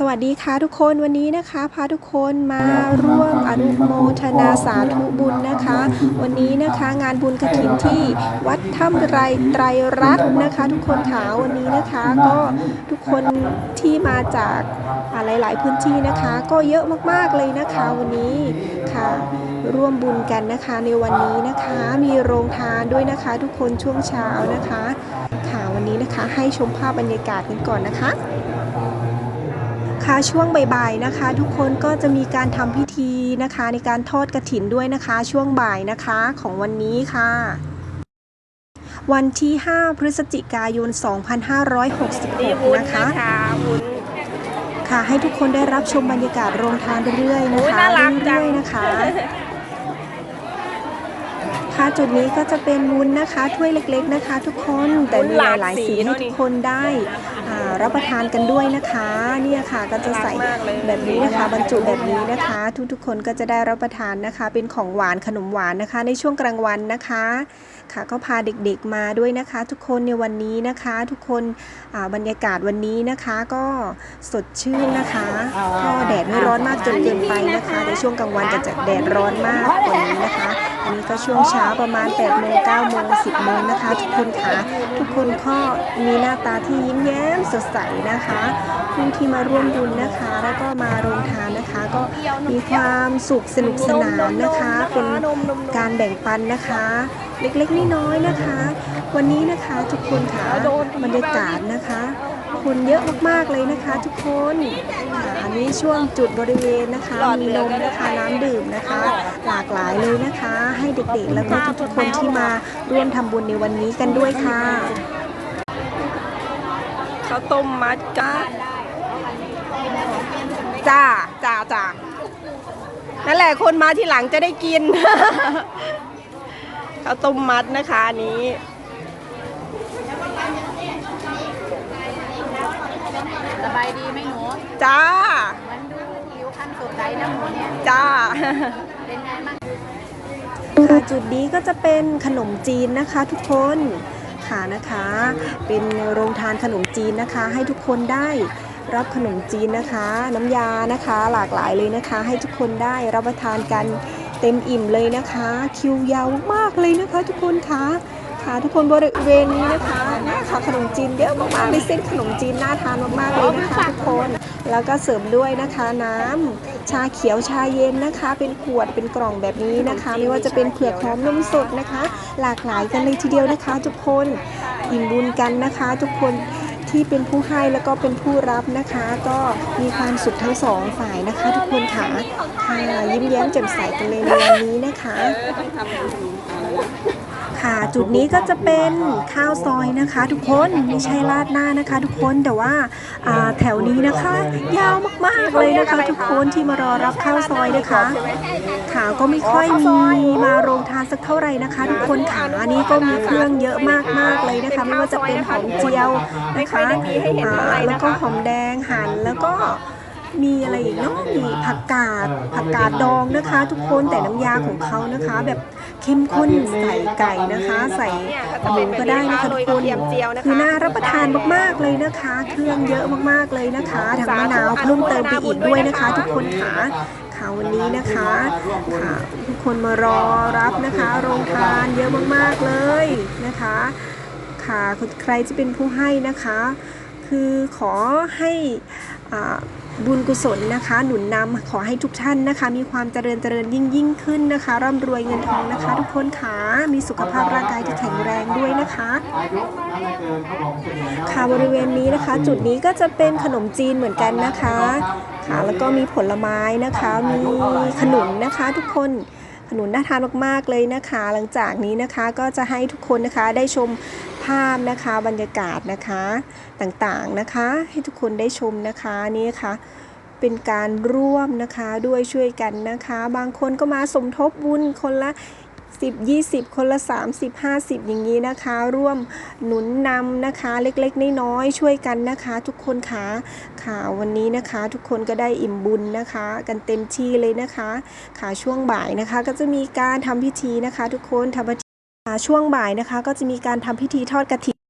สวัสดีค่ะทุกคนวันนี้นะคะพาทุกคนมาร่วมอนุโมทนาสาธุบุญนะคะ วันนี้นะคะงานบุญกระถินที่วัดถ้ำไรไตรรัตน์นะคะ ทุกคนค่ะวันนี้นะคะก็ทุกคนที่มาจากหลาย ๆ พื้นที่นะคะ ก็เยอะมากๆเลยนะคะวันนี้ค่ะร่วมบุญกันนะคะในวันนี้นะคะมีโรงทานด้วยนะคะ ทุกคนช่วงเช้านะคะค่ะวันนี้นะคะให้ชมภาพบรรยากาศกันก่อนนะคะ ค่ะช่วงบ่ายๆนะคะ ทุกคนก็จะมีการทำพิธีนะคะในการทอดกระถินด้วยนะคะ ช่วงบ่ายนะคะของวันนี้ค่ะ วันที่ 5 พฤศจิกายน 2566 นะคะวุ้นค่ะให้ทุกคนได้รับชมบรรยากาศโรงทานเรื่อยๆนะโอ้ยคะน่ารักจัเรื่งอยๆนะคะค่ะ จุดนี้ก็จะเป็นวุ้นนะคะถ้วยเล็กๆนะคะ ทุกคนแต่มีหลายๆสีให้ทุกคนได้อ่ารับประทานกันด้วยนะคะเนี่ยค่ะก็จะใส่แบบนี้นะคะ บรรจุแบบนี้นะคะ ทุกๆคนก็จะได้รับประทานนะคะ เป็นของหวานขนมหวานนะคะ ในช่วงกลางวันนะคะ ค่ะก็พาเด็กๆมาด้วยนะคะ ทุกคนในวันนี้นะคะ ทุกคนอ่าบรรยากาศวันนี้นะคะ ก็สดชื่นนะคะก็แดดไม่ร้อนมากจนเกินไปนะคะ ในช่วงกลางวันจะจะแดดร้อนมากกว่านี้นะคะ อันนี้ก็ช่วงเช้าประมาณ8โมง9โมง10โมงนะคะ ทุกคนคะทุกคนก็มีหน้าตาที่ยิ้มแย้มสดใสนะคะผู้ที่มาร่วมบุญนะคะ แล้วก็มาโรงทานนะคะ ก็มีความสุขสนุกสนานนะคะ เป็นการแบ่งปันนะคะ เล็กๆน้อยๆนะคะ วันนี้นะคะทุกคนคะบรรยากาศนะคะคนเยอะมากๆเลยนะคะ ทุกคนอันนี้ช่วงจุดบริเวณนะคะ มีนมนะคะน้ำดื่มนะคะ หลากหลายเลยนะคะ ให้เด็กๆ แล้วก็ทุกๆคนที่มาร่วมทำบุญในวันนี้กันด้วยค่ะ ข้าวต้มมัดจ้าจ้าจ้าจ้านั่นแหละคนมาที่หลังจะได้กิน ข้าวต้มมัดนะคะอันนี้ สบายดีไหมหนูจ้าเหมันดูผิวคันสดใสนะหนูเนี่ย จ้าเป็นไงบ้าง ค่ะจุดนี้ก็จะเป็นขนมจีนนะคะทุกคนค่ะนะคะ เป็นโรงทานขนมจีนนะคะ ให้ทุกคนได้รับขนมจีนนะคะ น้ำยานะคะ หลากหลายเลยนะคะ ให้ทุกคนได้รับประทานกันเต็มอิ่มเลยนะคะ คิวยาวมากเลยนะคะ ทุกคนคะค่ะทุกคนบริเวณนี้นะคะนี่ค่ะขนมจีนเยอะมากๆเลยเส้นขนมจีนน่าทานมากๆเลยนะคะทุกคน แล้วก็เสริมด้วยนะคะน้ำชาเขียวชาเย็นนะคะ เป็นขวดเป็นกล่องแบบนี้นะคะ ไม่ว่าจะเป็นเผือกหอมนมสดนะคะ หลากหลายกันเลยทีเดียวนะคะ ทุกคนอิ่มบุญกันนะคะ ทุกคนที่เป็นผู้ให้แล้วก็เป็นผู้รับนะคะ ก็มีความสุขทั้งสองฝ่ายนะคะ ทุกคนค่ะค่ะยิ้มแย้มแจ่มใสกันเลยในวันนี้นะคะ ค่ะจุดนี้ก็จะเป็นข้าวซอยนะคะทุกคนไม่ใช่ราดหน้านะคะ ทุกคนแต่ว่าอ่าแถวนี้นะคะ ยาวมากๆเลยนะคะ ทุกคนที่มารอรับข้าวซอยนะคะขาก็ไม่ค่อยมีมาโรงทานสักเท่าไหร่นะคะ ทุกคนขาอันนี้ก็มีเครื่องเยอะมากๆเลยนะคะไม่ว่าจะเป็นหอมเจียวนะคะอ่าแล้วก็หอมแดงหั่นแล้วก็ มีอะไรอีกเนาะมีผักกาดผักกาดดองนะคะ ทุกคนแต่น้ำยาของเขานะคะ แบบเข้มข้นใส่ไก่นะคะ ใส่หมูก็ได้นะคะทุกคนคือน่ารับประทานมากๆเลยนะคะ เครื่องเยอะมากๆเลยนะคะทั้งมะนาวเพิ่มเติมไปอีกด้วยนะคะ ทุกคนค่ะค่ะวันนี้นะคะค่ะทุกคนมารอรับนะคะ โรงทานเยอะมากๆเลยนะคะ ค่ะใครจะเป็นผู้ให้นะคะ คือขอให้อ่า บุญกุศลนะคะ หนุนนำขอให้ทุกท่านนะคะ มีความเจริญเจริญยิ่งยิ่งขึ้นนะคะ ร่ำรวยเงินทองนะคะ ทุกคนค่ะมีสุขภาพร่างกายที่แข็งแรงด้วยนะคะค่ะบริเวณนี้นะคะ จุดนี้ก็จะเป็นขนมจีนเหมือนกันนะคะค่ะแล้วก็มีผลไม้นะคะ มีขนุนนะคะ ทุกคนขนุนน่าทานมากๆเลยนะคะ หลังจากนี้นะคะก็จะให้ทุกคนนะคะได้ชมาพนะคะบรรยากาศนะคะต่างๆนะคะให้ทุกคนได้ชมนะคะนี่ค่ะเป็นการร่วมนะคะด้วยช่วยกันนะคะ บางคนก็มาสมทบบุญคนละ 10 20 คนละ 30 50 อย่างนี้นะคะ ร่วมหนุนนำนะคะเล็กๆน้อยๆช่วยกันนะคะ ทุกคนค่ะค่ะวันนี้นะคะทุกคนก็ได้อิ่มบุญนะคะ กันเต็มที่เลยนะคะค่ะช่วงบ่ายนะคะก็จะมีการทำพิธีนะคะ ทุกคนทำพิธี ช่วงบ่ายนะคะก็จะมีการทำพิธีทอดกระถิน